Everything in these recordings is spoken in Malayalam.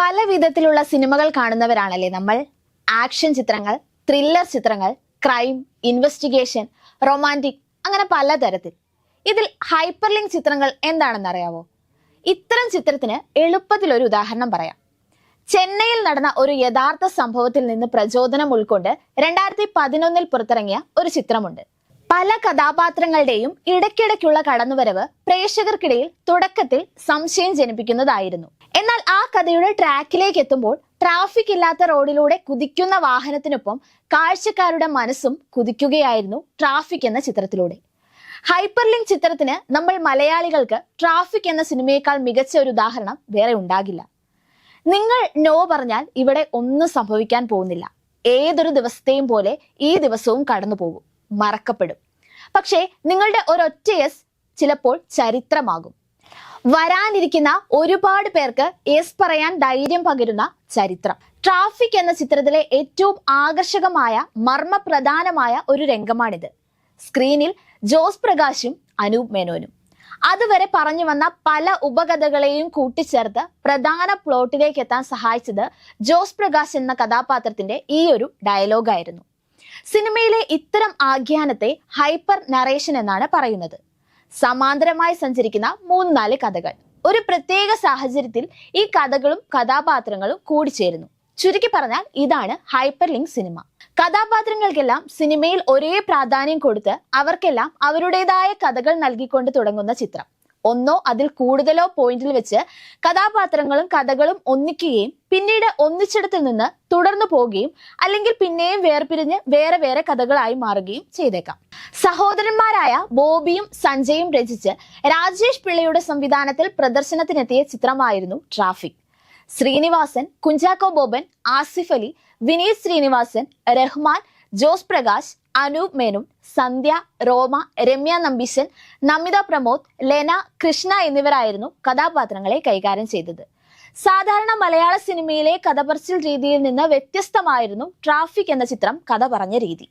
പല വിധത്തിലുള്ള സിനിമകൾ കാണുന്നവരാണല്ലേ നമ്മൾ? ആക്ഷൻ ചിത്രങ്ങൾ ത്രില്ലർ ചിത്രങ്ങൾ ക്രൈം ഇൻവെസ്റ്റിഗേഷൻ റൊമാന്റിക് അങ്ങനെ പലതരത്തിൽ. ഇതിൽ ഹൈപ്പർ ലിങ്ക് ചിത്രങ്ങൾ എന്താണെന്ന് അറിയാവോ ഇത്തരം ചിത്രത്തിന് എളുപ്പത്തിൽ ഒരു ഉദാഹരണം പറയാം. ചെന്നൈയിൽ നടന്ന ഒരു യഥാർത്ഥ സംഭവത്തിൽ നിന്ന് പ്രചോദനം ഉൾക്കൊണ്ട് രണ്ടായിരത്തി പതിനൊന്നിൽ പുറത്തിറങ്ങിയ ഒരു ചിത്രമുണ്ട്. പല കഥാപാത്രങ്ങളുടെയും ഇടയ്ക്കിടയ്ക്കുള്ള കടന്നുവരവ് പ്രേക്ഷകർക്കിടയിൽ തുടക്കത്തിൽ സംശയം ജനിപ്പിക്കുന്നതായിരുന്നു. എന്നാൽ ആ കഥയുടെ ട്രാക്കിലേക്ക് എത്തുമ്പോൾ ട്രാഫിക് ഇല്ലാത്ത റോഡിലൂടെ കുതിക്കുന്ന വാഹനത്തിനൊപ്പം കാഴ്ചക്കാരുടെ മനസ്സും കുതിക്കുകയായിരുന്നു ട്രാഫിക് എന്ന ചിത്രത്തിലൂടെ. ഹൈപ്പർ ലിങ്ക് ചിത്രത്തിന് നമ്മൾ മലയാളികൾക്ക് ട്രാഫിക് എന്ന സിനിമയേക്കാൾ മികച്ച ഒരു ഉദാഹരണം വേറെ ഉണ്ടാകില്ല. നിങ്ങൾ നോ പറഞ്ഞാൽ ഇവിടെ ഒന്നും സംഭവിക്കാൻ പോകുന്നില്ല. ഏതൊരു ദിവസത്തെയും പോലെ ഈ ദിവസവും കടന്നു പോകും. മറക്കപ്പെടും. പക്ഷേ നിങ്ങളുടെ ഒരൊറ്റ എസ് ചിലപ്പോൾ ചരിത്രമാകും. വരാനിരിക്കുന്ന ഒരുപാട് പേർക്ക് എസ് പറയാൻ ധൈര്യം പകരുന്ന ചരിത്രം. ട്രാഫിക് എന്ന ചിത്രത്തിലെ ഏറ്റവും ആകർഷകമായ മർമ്മപ്രധാനമായ ഒരു രംഗമാണിത്. സ്ക്രീനിൽ ജോസ് പ്രകാശും അനൂപ് മേനോനും. അതുവരെ പറഞ്ഞു വന്ന പല ഉപകഥകളെയും കൂട്ടിച്ചേർത്ത് പ്രധാന പ്ലോട്ടിലേക്ക് എത്താൻ സഹായിച്ചത് ജോസ് പ്രകാശ് എന്ന കഥാപാത്രത്തിന്റെ ഈ ഒരു ഡയലോഗായിരുന്നു. സിനിമയിലെ ഇത്തരം ആഖ്യാനത്തെ ഹൈപ്പർ നറേഷൻ എന്നാണ് പറയുന്നത്. സമാന്തരമായി സഞ്ചരിക്കുന്ന മൂന്ന് നാല് കഥകൾ. ഒരു പ്രത്യേക സാഹചര്യത്തിൽ ഈ കഥകളും കഥാപാത്രങ്ങളും കൂടിച്ചേരുന്നു. ചുരുക്കി പറഞ്ഞാൽ ഇതാണ് ഹൈപ്പർ ലിങ്ക് സിനിമ. കഥാപാത്രങ്ങൾക്കെല്ലാം സിനിമയിൽ ഒരേ പ്രാധാന്യം കൊടുത്ത് അവർക്കെല്ലാം അവരുടേതായ കഥകൾ നൽകിക്കൊണ്ട് തുടങ്ങുന്ന ചിത്രം. ഒന്നോ അതിൽ കൂടുതലോ പോയിന്റിൽ വെച്ച് കഥാപാത്രങ്ങളും കഥകളും ഒന്നിക്കുകയും പിന്നീട് ഒന്നിച്ചിടത്തിൽ നിന്ന് തുടർന്നു പോവുകയും അല്ലെങ്കിൽ പിന്നെയും വേർപിരിഞ്ഞ് വേറെ വേറെ കഥകളായി മാറുകയും ചെയ്തേക്കാം. സഹോദരന്മാരായ ബോബിയും സഞ്ജയും രചിച്ച് രാജേഷ് പിള്ളയുടെ സംവിധാനത്തിൽ പ്രദർശനത്തിനെത്തിയ ചിത്രമായിരുന്നു ട്രാഫിക്. ശ്രീനിവാസൻ കുഞ്ചാക്കോ ബോബൻ ആസിഫ് അലി വിനീത് ശ്രീനിവാസൻ റഹ്മാൻ ജോസ് പ്രകാശ് അനൂപ് മേനും സന്ധ്യ റോമ രമ്യ നമ്പീശൻ നമിത പ്രമോദ് ലെന കൃഷ്ണ എന്നിവരായിരുന്നു കഥാപാത്രങ്ങളെ കൈകാര്യം ചെയ്തത്. സാധാരണ മലയാള സിനിമയിലെ കഥപറച്ചിൽ രീതിയിൽ നിന്ന് വ്യത്യസ്തമായിരുന്നു ട്രാഫിക് എന്ന ചിത്രം കഥ പറഞ്ഞ രീതി.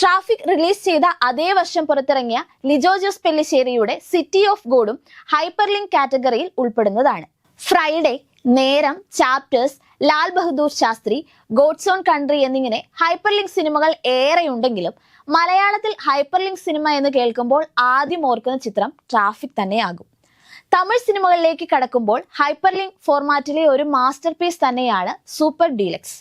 ട്രാഫിക് റിലീസ് ചെയ്ത അതേ വർഷം പുറത്തിറങ്ങിയ ലിജോ ജോസ് പെല്ലിശ്ശേരിയുടെ സിറ്റി ഓഫ് ഗോഡും ഹൈപ്പർലിങ്ക് കാറ്റഗറിയിൽ ഉൾപ്പെടുന്നതാണ്. Friday Neram Chapters Lal Bahadur Shastri God's Own Country എന്നിങ്ങനെ ഹൈപ്പർ ലിങ്ക് സിനിമകൾ ഏറെയുണ്ടെങ്കിലും മലയാളത്തിൽ ഹൈപ്പർ ലിങ്ക് സിനിമ എന്ന് കേൾക്കുമ്പോൾ ആദ്യം ഓർക്കുന്ന ചിത്രം ട്രാഫിക് തന്നെയാകും. തമിഴ് സിനിമകളിലേക്ക് കടക്കുമ്പോൾ ഹൈപ്പർ ലിങ്ക് ഫോർമാറ്റിലെ ഒരു മാസ്റ്റർ പീസ് തന്നെയാണ് സൂപ്പർ ഡീലക്സ്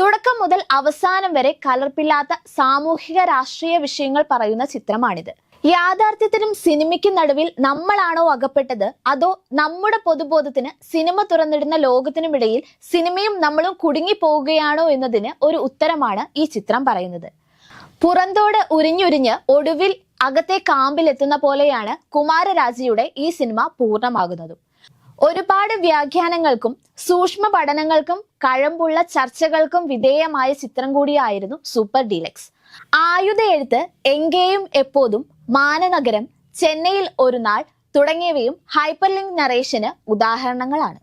തുടക്കം മുതൽ അവസാനം വരെ കലർപ്പില്ലാത്ത സാമൂഹിക രാഷ്ട്രീയ വിഷയങ്ങൾ പറയുന്ന ചിത്രമാണിത്. യാഥാർത്ഥ്യത്തിനും സിനിമയ്ക്കും നടുവിൽ നമ്മളാണോ അകപ്പെട്ടത്? അതോ നമ്മുടെ പൊതുബോധത്തിന് സിനിമ തുറന്നിടുന്ന ലോകത്തിനുമിടയിൽ സിനിമയും നമ്മളും കുടുങ്ങി പോവുകയാണോ എന്നതിന് ഒരു ഉത്തരമാണ് ഈ ചിത്രം പറയുന്നത്. പുറന്തോട് ഉരിഞ്ഞുരിഞ്ഞ് ഒടുവിൽ അകത്തെ കാമ്പിലെത്തുന്ന പോലെയാണ് കുമാരരാജയുടെ ഈ സിനിമ പൂർണമാകുന്നതും. ഒരുപാട് വ്യാഖ്യാനങ്ങൾക്കും സൂക്ഷ്മ പഠനങ്ങൾക്കും കഴമ്പുള്ള ചർച്ചകൾക്കും വിധേയമായ ചിത്രം കൂടിയായിരുന്നു സൂപ്പർ ഡീലക്സ്. ആയുധ എഴുത്ത് എങ്കേയും എപ്പോതും മാനനഗരം ചെന്നൈയിൽ ഒരു നാൾ തുടങ്ങിയവയും ഹൈപ്പർലിങ്ക് നറേഷന് ഉദാഹരണങ്ങളാണ്.